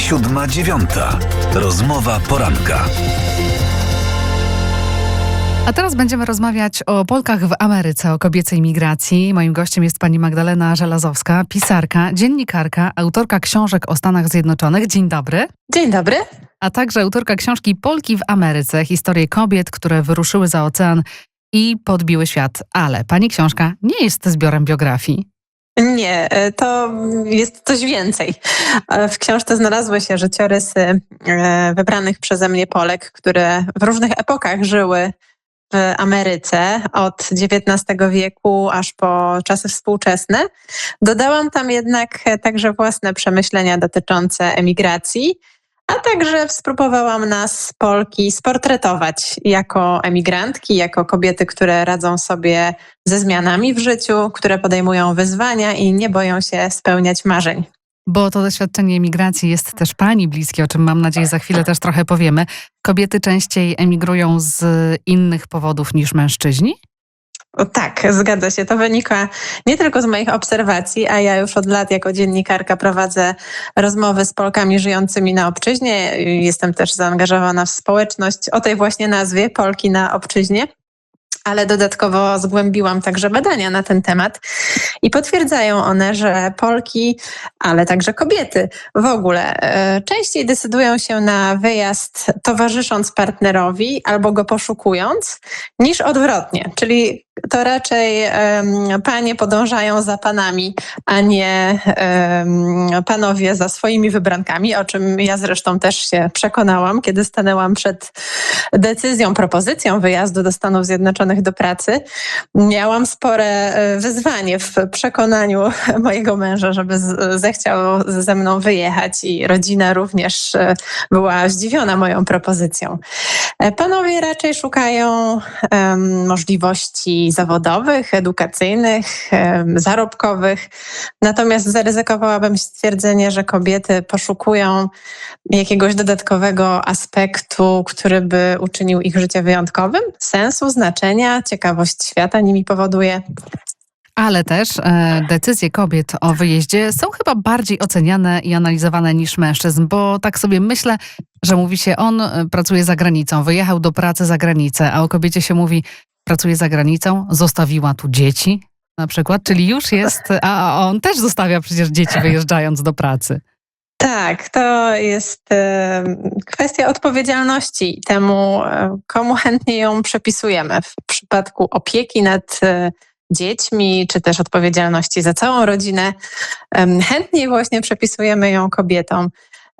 Siódma dziewiąta. Rozmowa poranka. A teraz będziemy rozmawiać o Polkach w Ameryce, o kobiecej migracji. Moim gościem jest pani Magdalena Żelazowska, pisarka, dziennikarka, autorka książek o Stanach Zjednoczonych. Dzień dobry. Dzień dobry. A także autorka książki Polki w Ameryce, historie kobiet, które wyruszyły za ocean i podbiły świat. Ale pani książka nie jest zbiorem biografii. Nie, e, to jest coś więcej. E, W książce znalazły się życiorysy e, wybranych przeze mnie Polek, które w różnych epokach żyły w Ameryce od XIX wieku aż po czasy współczesne. Dodałam tam jednak także własne przemyślenia dotyczące emigracji, a także spróbowałam nas, Polki, sportretować jako emigrantki, jako kobiety, które radzą sobie ze zmianami w życiu, które podejmują wyzwania i nie boją się spełniać marzeń. Bo to doświadczenie emigracji jest też pani bliskie, o czym mam nadzieję za chwilę też trochę powiemy. Kobiety częściej emigrują z innych powodów niż mężczyźni? Tak, zgadza się. To wynika nie tylko z moich obserwacji, a ja już od lat jako dziennikarka prowadzę rozmowy z Polkami żyjącymi na obczyźnie. Jestem też zaangażowana w społeczność o tej właśnie nazwie Polki na obczyźnie. Ale dodatkowo zgłębiłam także badania na ten temat i potwierdzają one, że Polki, ale także kobiety w ogóle e, częściej decydują się na wyjazd towarzysząc partnerowi albo go poszukując, niż odwrotnie. Czyli to raczej em, panie podążają za panami, a nie em, panowie za swoimi wybrankami, o czym ja zresztą też się przekonałam, kiedy stanęłam przed decyzją, propozycją wyjazdu do Stanów Zjednoczonych do pracy. Miałam spore e, wyzwanie w przekonaniu mojego męża, żeby zechciał ze mną wyjechać i rodzina również e, była zdziwiona moją propozycją. E, Panowie raczej szukają em, możliwości zawodowych, edukacyjnych, zarobkowych. Natomiast zaryzykowałabym stwierdzenie, że kobiety poszukują jakiegoś dodatkowego aspektu, który by uczynił ich życie wyjątkowym, sensu, znaczenia, ciekawość świata nimi powoduje. Ale też e, decyzje kobiet o wyjeździe są chyba bardziej oceniane i analizowane niż mężczyzn, bo tak sobie myślę, że mówi się, on e, pracuje za granicą, wyjechał do pracy za granicę, a o kobiecie się mówi, pracuje za granicą, zostawiła tu dzieci na przykład, czyli już jest, a on też zostawia przecież dzieci wyjeżdżając do pracy. Tak, to jest e, kwestia odpowiedzialności temu, e, komu chętnie ją przepisujemy. W przypadku opieki nad e, dziećmi, czy też odpowiedzialności za całą rodzinę, chętniej właśnie przepisujemy ją kobietom.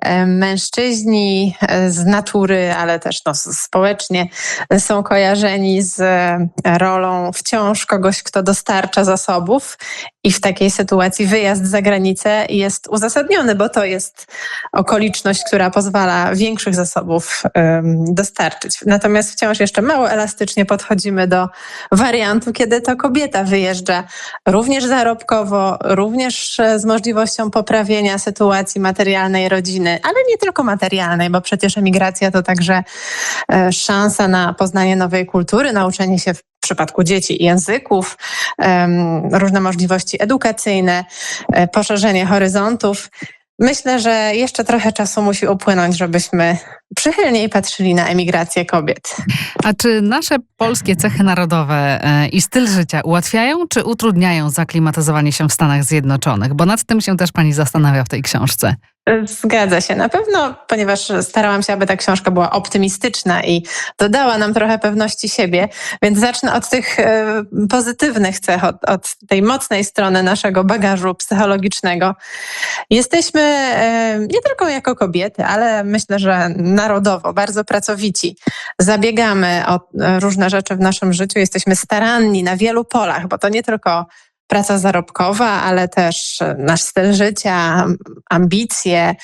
Em, Mężczyźni e, z natury, ale też no, społecznie e, są kojarzeni z e, rolą wciąż kogoś, kto dostarcza zasobów i w takiej sytuacji wyjazd za granicę jest uzasadniony, bo to jest okoliczność, która pozwala większych zasobów dostarczyć. Natomiast wciąż jeszcze mało elastycznie podchodzimy do wariantu, kiedy to kobieta wyjeżdża również zarobkowo, również e, z możliwością poprawienia sytuacji materialnej rodziny, ale nie tylko materialnej, bo przecież emigracja to także e, szansa na poznanie nowej kultury, nauczenie się w przypadku dzieci języków, różne możliwości edukacyjne, e, poszerzenie horyzontów. Myślę, że jeszcze trochę czasu musi upłynąć, żebyśmy przychylniej patrzyli na emigrację kobiet. A czy nasze polskie cechy narodowe e, i styl życia ułatwiają czy utrudniają zaklimatyzowanie się w Stanach Zjednoczonych? Bo nad tym się też pani zastanawia w tej książce. Zgadza się. Na pewno, ponieważ starałam się, aby ta książka była optymistyczna i dodała nam trochę pewności siebie, więc zacznę od tych e, pozytywnych cech, od, od tej mocnej strony naszego bagażu psychologicznego. Jesteśmy e, nie tylko jako kobiety, ale myślę, że narodowo bardzo pracowici. Zabiegamy o e, różne rzeczy w naszym życiu, jesteśmy staranni na wielu polach, bo to nie tylko praca zarobkowa, ale też e, nasz styl życia, ambicje,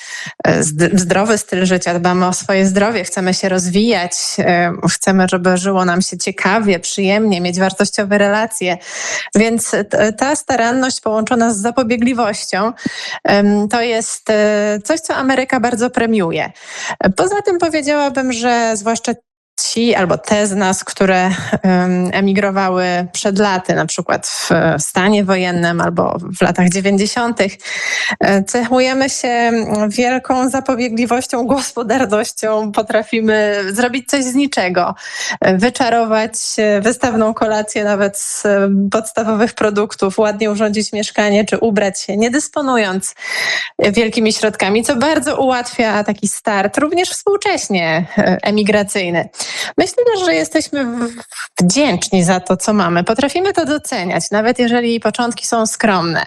e, zd- zdrowy styl życia, dbamy o swoje zdrowie, chcemy się rozwijać, e, chcemy, żeby żyło nam się ciekawie, przyjemnie, mieć wartościowe relacje. Więc ta staranność połączona z zapobiegliwością to jest coś, co Ameryka bardzo premiuje. Poza tym powiedziałabym, że zwłaszcza dzieci, albo te z nas, które em, emigrowały przed laty, na przykład w stanie wojennym albo w latach 90., e, cechujemy się wielką zapobiegliwością, gospodarnością. Potrafimy zrobić coś z niczego, e, wyczarować e, wystawną kolację nawet z podstawowych produktów, ładnie urządzić mieszkanie czy ubrać się, nie dysponując wielkimi środkami, co bardzo ułatwia taki start, również współcześnie emigracyjny. Myślę że jesteśmy wdzięczni za to, co mamy. Potrafimy to doceniać, nawet jeżeli początki są skromne.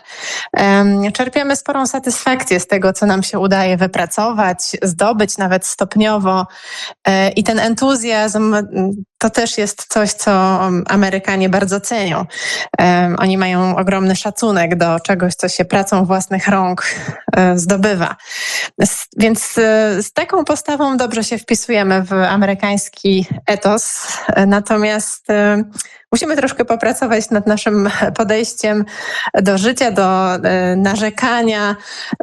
Em, Czerpiemy sporą satysfakcję z tego, co nam się udaje wypracować, zdobyć nawet stopniowo. E, I ten entuzjazm to też jest coś, co um, Amerykanie bardzo cenią. Em, Oni mają ogromny szacunek do czegoś, co się pracą własnych rąk e, zdobywa. Więc e, z taką postawą dobrze się wpisujemy w amerykański etos. E, Natomiast musimy troszkę popracować nad naszym podejściem do życia, do e, narzekania,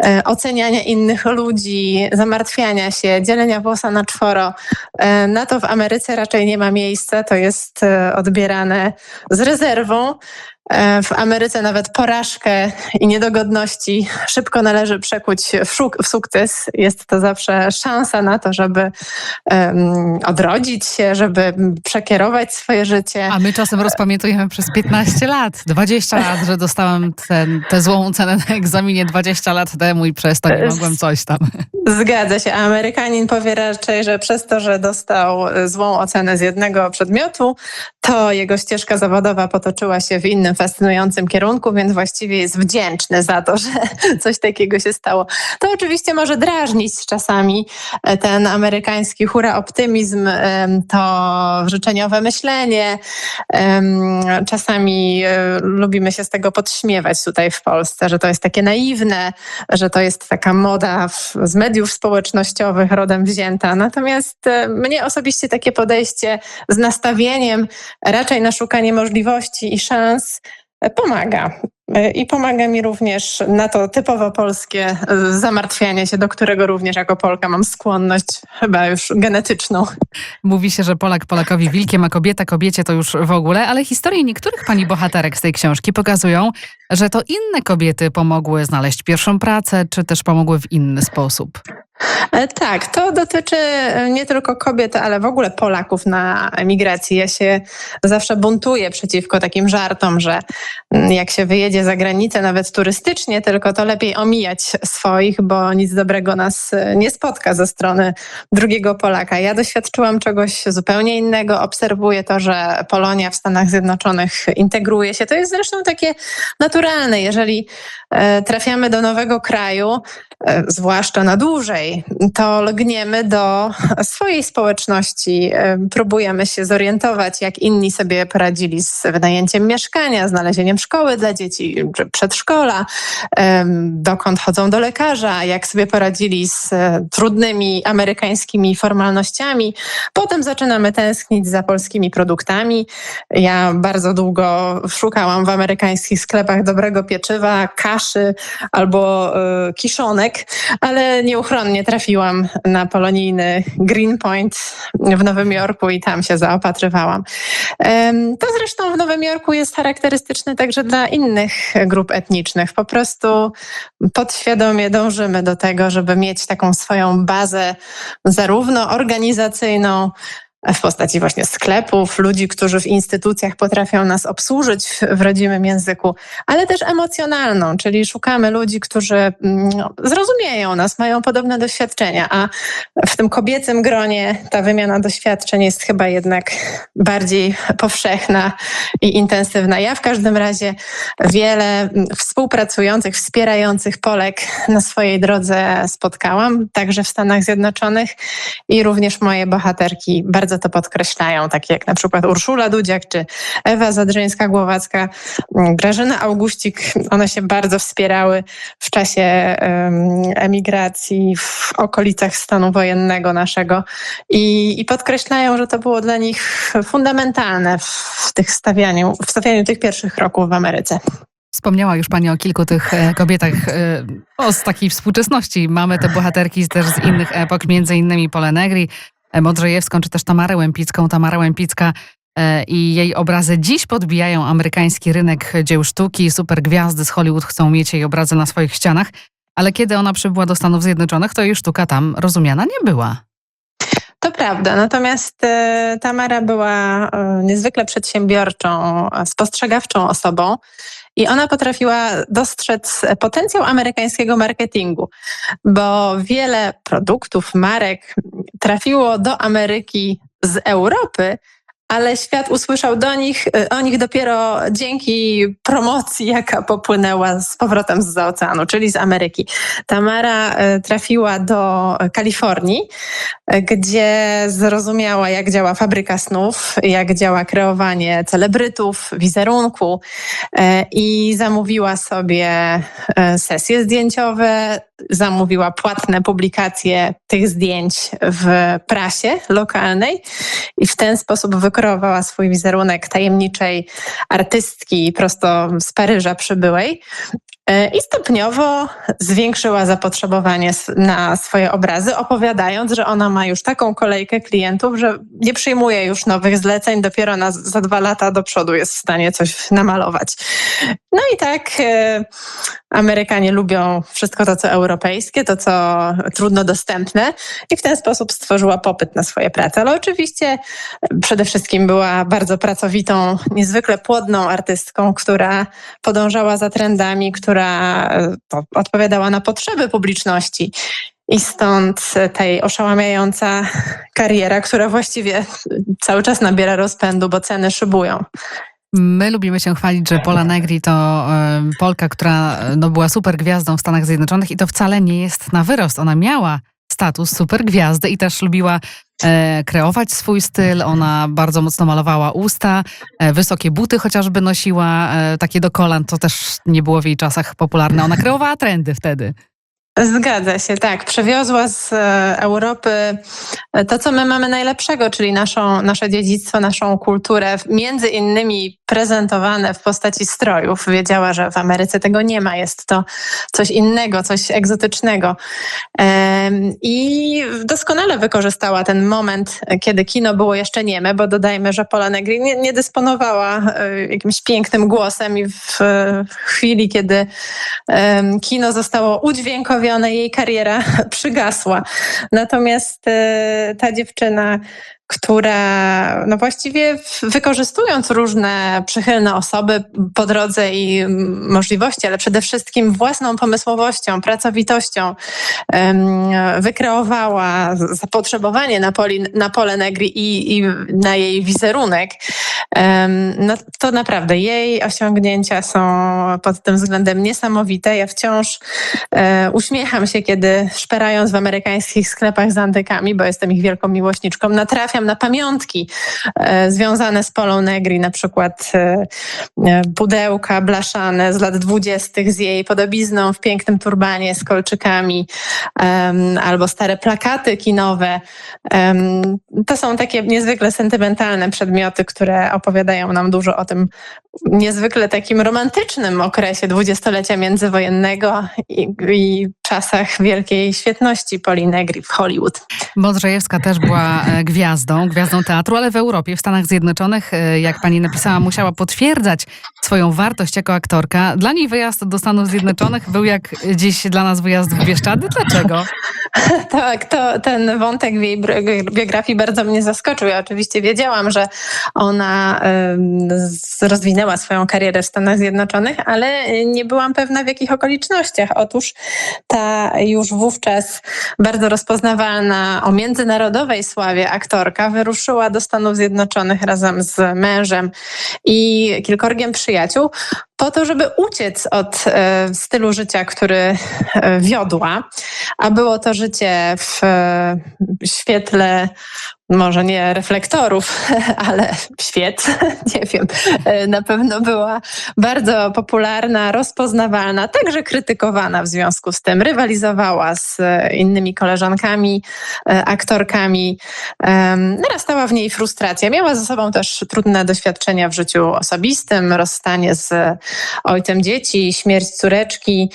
e, oceniania innych ludzi, zamartwiania się, dzielenia włosa na czworo. E, Na to w Ameryce raczej nie ma miejsca. To jest odbierane z rezerwą. E, W Ameryce nawet porażkę i niedogodności szybko należy przekuć w, szuk- w sukces. Jest to zawsze szansa na to, żeby em, odrodzić się, żeby przekierować swoje życie. A my czasem rozpamiętujemy przez 15 lat, 20 lat, że dostałam ten, tę złą cenę na egzaminie 20 lat temu i przez to nie mogłem coś tam. Zgadza się. A Amerykanin powie raczej, że przez to, że dostał e, złą ocenę z jednego przedmiotu, to jego ścieżka zawodowa potoczyła się w innym fascynującym kierunku, więc właściwie jest wdzięczny za to, że coś takiego się stało. To oczywiście może drażnić czasami e, ten amerykański hura optymizm, to życzeniowe myślenie. Czasami e, lubimy się z tego podśmiewać tutaj w Polsce, że to jest takie naiwne, że to jest taka moda z mediów społecznościowych rodem wzięta. Natomiast e, mnie osobiście takie podejście z nastawieniem raczej na szukanie możliwości i szans pomaga. I pomaga mi również na to typowo polskie e, zamartwianie się, do którego również jako Polka mam skłonność chyba już genetyczną. Mówi się, że Polak Polakowi wilkiem, a kobieta kobiecie to już w ogóle, ale historie niektórych pani bohaterek z tej książki pokazują, że to inne kobiety pomogły znaleźć pierwszą pracę, czy też pomogły w inny sposób. E, Tak, to dotyczy e, nie tylko kobiet, ale w ogóle Polaków na emigracji. Ja się zawsze buntuję przeciwko takim żartom, że mm, jak się wyjedzie za granicę, nawet turystycznie, tylko to lepiej omijać swoich, bo nic dobrego nas e, nie spotka ze strony drugiego Polaka. Ja doświadczyłam czegoś zupełnie innego. Obserwuję to, że Polonia w Stanach Zjednoczonych integruje się. To jest zresztą takie naturalne. Jeżeli e, trafiamy do nowego kraju, e, zwłaszcza na dłużej, to lgniemy do swojej społeczności, e, próbujemy się zorientować, jak inni sobie poradzili z wynajęciem mieszkania, znalezieniem szkoły dla dzieci, czy przedszkola, dokąd chodzą do lekarza, jak sobie poradzili z trudnymi amerykańskimi formalnościami. Potem zaczynamy tęsknić za polskimi produktami. Ja bardzo długo szukałam w amerykańskich sklepach dobrego pieczywa, kaszy albo e, kiszonek, ale nieuchronnie trafiłam na polonijny Greenpoint w Nowym Jorku i tam się zaopatrywałam. To zresztą w Nowym Jorku jest charakterystyczne także dla innych grup etnicznych. Po prostu podświadomie dążymy do tego, żeby mieć taką swoją bazę zarówno organizacyjną, w postaci właśnie sklepów, ludzi, którzy w instytucjach potrafią nas obsłużyć w- rodzimym języku, ale też emocjonalną, czyli szukamy ludzi, którzy mm, zrozumieją nas, mają podobne doświadczenia, a w tym kobiecym gronie ta wymiana doświadczeń jest chyba jednak bardziej powszechna i intensywna. Ja w każdym razie wiele mm, współpracujących, wspierających Polek na swojej drodze spotkałam, także w Stanach Zjednoczonych i również moje bohaterki bardzo to podkreślają, takie jak na przykład Urszula Dudziak czy Ewa Zadrzeńska-Głowacka, mm, Grażyna Augustik. One się bardzo wspierały w czasie em, emigracji w okolicach stanu wojennego naszego i, i podkreślają, że to było dla nich fundamentalne w, tych stawianiu, w stawianiu tych pierwszych kroków w Ameryce. Wspomniała już Pani o kilku tych e, kobietach e, o, z takiej współczesności. Mamy te bohaterki też z innych epok, między innymi Pole Negri, Modrzejewską, czy też Tamarę Łępicką. Tamara Łępicka e, i jej obrazy dziś podbijają amerykański rynek dzieł sztuki. Super gwiazdy z Hollywood chcą mieć jej obrazy na swoich ścianach. Ale kiedy ona przybyła do Stanów Zjednoczonych, to jej sztuka tam rozumiana nie była. To prawda, natomiast e, Tamara była e, niezwykle przedsiębiorczą, spostrzegawczą osobą i ona potrafiła dostrzec potencjał amerykańskiego marketingu, bo wiele produktów, marek trafiło do Ameryki z Europy, ale świat usłyszał do nich, e, o nich dopiero dzięki promocji, jaka popłynęła z powrotem z oceanu, czyli z Ameryki. Tamara e, trafiła do Kalifornii, e, gdzie zrozumiała, jak działa fabryka snów, jak działa kreowanie celebrytów, wizerunku i zamówiła sobie sesje zdjęciowe, zamówiła płatne publikacje tych zdjęć w prasie lokalnej i w ten sposób wykreowała swój wizerunek tajemniczej artystki prosto z Paryża przybyłej. E, I stopniowo zwiększyła zapotrzebowanie na swoje obrazy, opowiadając, że ona ma już taką kolejkę klientów, że nie przyjmuje już nowych zleceń, dopiero na, za dwa lata do przodu jest w stanie coś namalować. No i tak e, Amerykanie lubią wszystko to, co europejskie, to, co trudno dostępne i w ten sposób stworzyła popyt na swoje prace. Ale oczywiście przede wszystkim była bardzo pracowitą, niezwykle płodną artystką, która podążała za trendami, która e, odpowiadała na potrzeby publiczności. I stąd tej oszałamiająca kariera, która właściwie cały czas nabiera rozpędu, bo ceny szybują. My lubimy się chwalić, że Pola Negri to e, Polka, która e, no, była super gwiazdą w Stanach Zjednoczonych i to wcale nie jest na wyrost. Ona miała status super gwiazdy i też lubiła e, kreować swój styl. Ona bardzo mocno malowała usta, e, wysokie buty chociażby nosiła, e, takie do kolan, to też nie było w jej czasach popularne. Ona kreowała trendy wtedy. Zgadza się, tak. Przewiozła z e, Europy e, to, co my mamy najlepszego, czyli naszą, nasze dziedzictwo, naszą kulturę, między innymi prezentowane w postaci strojów. Wiedziała, że w Ameryce tego nie ma. Jest to coś innego, coś egzotycznego. Em, I doskonale wykorzystała ten moment, kiedy kino było jeszcze nieme, bo dodajmy, że Pola Negri nie, nie dysponowała e, jakimś pięknym głosem i w chwili, kiedy kino zostało udźwiękowione, jej kariera przygasła. Natomiast e, ta dziewczyna, która no właściwie wykorzystując różne przychylne osoby po drodze i mm, możliwości, ale przede wszystkim własną pomysłowością, pracowitością wykreowała zapotrzebowanie na, poli, na pole negri i, i na jej wizerunek, no to naprawdę jej osiągnięcia są pod tym względem niesamowite. Ja wciąż e, uśmiecham się, kiedy szperając w amerykańskich sklepach z antykami, bo jestem ich wielką miłośniczką, natrafiam na pamiątki e, związane z Polą Negri, na przykład e, e, pudełka blaszane z lat dwudziestych z jej podobizną w pięknym turbanie z kolczykami, albo stare plakaty kinowe. To są takie niezwykle sentymentalne przedmioty, które opowiadają nam dużo o tym niezwykle takim romantycznym okresie dwudziestolecia międzywojennego i, i czasach wielkiej świetności Poli Negri w Hollywood. Modrzejewska też była e, gwiazdą, gwiazdą teatru, ale w Europie, w Stanach Zjednoczonych, e, jak pani napisała, musiała potwierdzać swoją wartość jako aktorka. Dla niej wyjazd do Stanów Zjednoczonych był jak dziś dla nas wyjazd w Bieszczady. Dlaczego? Tak, to ten wątek w jej biografii bardzo mnie zaskoczył. Ja oczywiście wiedziałam, że ona rozwinęła swoją karierę w Stanach Zjednoczonych, ale nie byłam pewna w jakich okolicznościach. Otóż ta już wówczas bardzo rozpoznawalna o międzynarodowej sławie aktorka wyruszyła do Stanów Zjednoczonych razem z mężem i kilkorgiem przyjaciół po to, żeby uciec od e, stylu życia, który e, wiodła, a było to życie w e, świetle może nie reflektorów, ale świec, nie wiem, e, na pewno była bardzo popularna, rozpoznawalna, także krytykowana w związku z tym. Rywalizowała z e, innymi koleżankami, e, aktorkami. Narastała w niej frustracja. Miała ze sobą też trudne doświadczenia w życiu osobistym, rozstanie z ojcem dzieci, śmierć córeczki,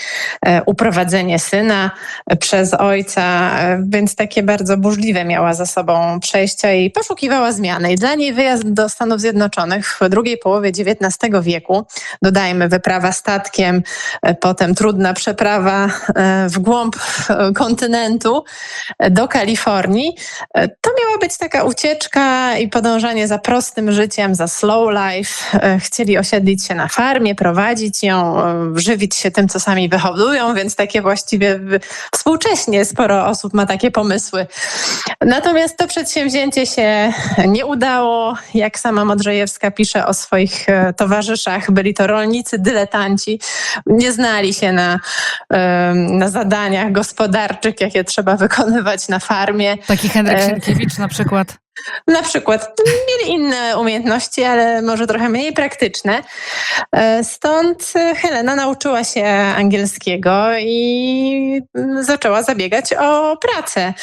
uprowadzenie syna przez ojca, więc takie bardzo burzliwe miała za sobą przejście przejścia i poszukiwała zmiany. I dla niej wyjazd do Stanów Zjednoczonych w drugiej połowie XIX wieku, dodajmy wyprawa statkiem, e, potem trudna przeprawa e, w głąb e, kontynentu do Kalifornii, to miała być taka ucieczka i podążanie za prostym życiem, za slow life. Chcieli osiedlić się na farmie, prowadzić ją, żywić się tym, co sami wyhodują, więc takie właściwie współcześnie sporo osób ma takie pomysły. Natomiast to przedsięwzięcie Przedsięwzięcie się nie udało. Jak sama Modrzejewska pisze o swoich e, towarzyszach, byli to rolnicy, dyletanci. Nie znali się na, na zadaniach gospodarczych, jakie trzeba wykonywać na farmie. Taki Henryk e, Sienkiewicz na przykład. Na przykład mieli inne umiejętności, ale może trochę mniej praktyczne. E, stąd Helena nauczyła się angielskiego i zaczęła zabiegać o pracę.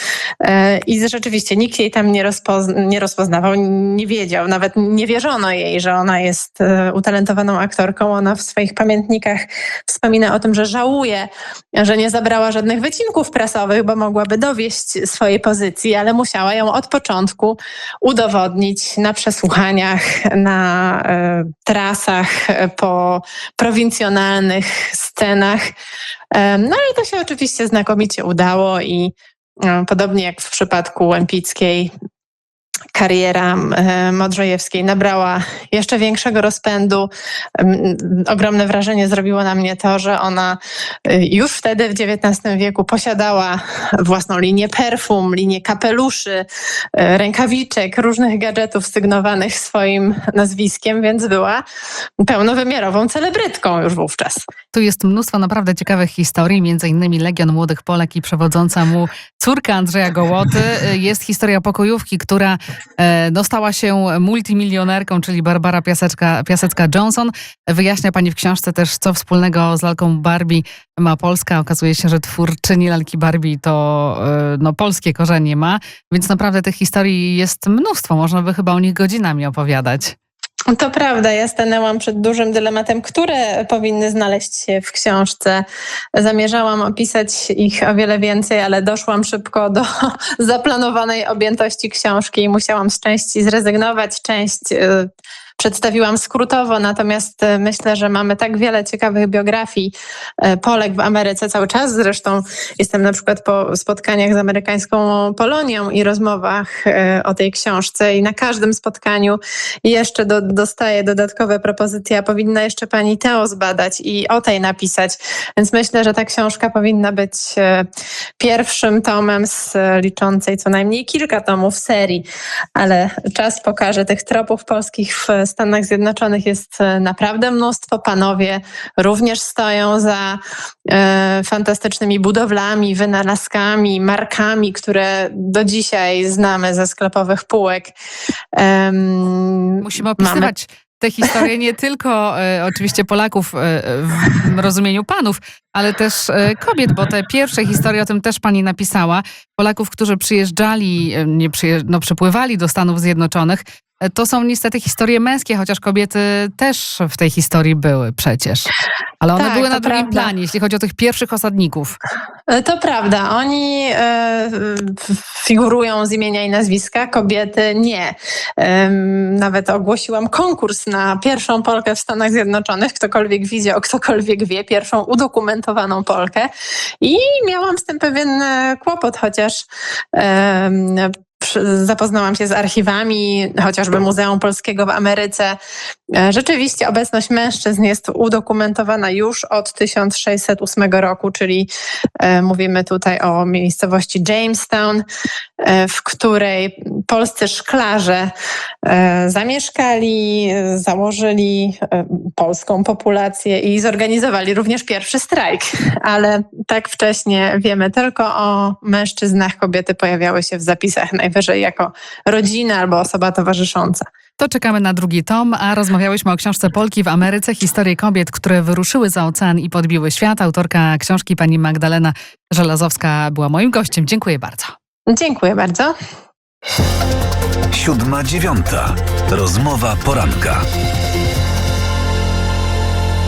E, I rzeczywiście nikt jej tam nie, rozpozna, nie rozpoznawał, nie wiedział, nawet nie wierzono jej, że ona jest e, utalentowaną aktorką. Ona w swoich pamiętnikach wspomina o tym, że żałuje, że nie zabrała żadnych wycinków prasowych, bo mogłaby dowieść swojej pozycji, ale musiała ją od początku udowodnić na przesłuchaniach, na e, trasach, e, po prowincjonalnych scenach. E, no i to się oczywiście znakomicie udało i podobnie jak w przypadku Empickiej, kariera Modrzejewskiej nabrała jeszcze większego rozpędu. Ogromne wrażenie zrobiło na mnie to, że ona y, już wtedy w XIX wieku posiadała własną linię perfum, linię kapeluszy, y, rękawiczek, różnych gadżetów sygnowanych swoim nazwiskiem, więc była pełnowymiarową celebrytką już wówczas. Tu jest mnóstwo naprawdę ciekawych historii, między innymi Legion Młodych Polek i przewodząca mu córka Andrzeja Gołoty. Y, jest historia pokojówki, która no, stała się multimilionerką, czyli Barbara Piaseczka, Piasecka-Johnson. Wyjaśnia pani w książce też, co wspólnego z lalką Barbie ma Polska. Okazuje się, że twórczyni lalki Barbie to e, no, polskie korzenie ma, więc naprawdę tych historii jest mnóstwo. Można by chyba o nich godzinami opowiadać. To prawda, ja stanęłam przed dużym dylematem, które powinny znaleźć się w książce. Zamierzałam opisać ich o wiele więcej, ale doszłam szybko do zaplanowanej objętości książki i musiałam z części zrezygnować. Część y, przedstawiłam skrótowo, natomiast e, myślę, że mamy tak wiele ciekawych biografii e, Polek w Ameryce cały czas. Zresztą jestem na przykład po spotkaniach z amerykańską Polonią i rozmowach e, o tej książce i na każdym spotkaniu jeszcze do, dostaję dodatkowe propozycje, a powinna jeszcze pani Teo zbadać i o tej napisać. Więc myślę, że ta książka powinna być pierwszym tomem z liczącej co najmniej kilka tomów serii, ale czas pokaże tych tropów polskich w Stanach Zjednoczonych jest e, naprawdę mnóstwo. Panowie również stoją za e, fantastycznymi budowlami, wynalazkami, markami, które do dzisiaj znamy ze sklepowych półek. Musimy opisywać. Mamy te historie nie tylko e, oczywiście Polaków w rozumieniu panów, ale też kobiet, bo te pierwsze historie, o tym też pani napisała, Polaków, którzy przyjeżdżali, nie przyjeżdż, no, przypływali do Stanów Zjednoczonych, to są niestety historie męskie, chociaż kobiety też w tej historii były przecież. Ale one tak, były na drugim prawda. planie, jeśli chodzi o tych pierwszych osadników. E, to prawda. Oni e, figurują z imienia i nazwiska, kobiety nie. E, nawet ogłosiłam konkurs na pierwszą Polkę w Stanach Zjednoczonych. Ktokolwiek widział, ktokolwiek wie, pierwszą udokumentowaną Polkę. I miałam z tym pewien e, kłopot, chociaż e, zapoznałam się z archiwami, chociażby Muzeum Polskiego w Ameryce. E, rzeczywiście obecność mężczyzn jest udokumentowana już od 1608 roku, czyli e, mówimy tutaj o miejscowości Jamestown, e, w której polscy szklarze zamieszkali, założyli polską populację i zorganizowali również pierwszy strajk. Ale tak wcześnie wiemy tylko o mężczyznach, kobiety pojawiały się w zapisach najwyżej jako rodzina albo osoba towarzysząca. To czekamy na drugi tom, a rozmawiałyśmy o książce Polki w Ameryce, historie kobiet, które wyruszyły za ocean i podbiły świat. Autorka książki pani Magdalena Żelazowska była moim gościem. Dziękuję bardzo. Dziękuję bardzo. Siódma dziewiąta. Rozmowa poranka.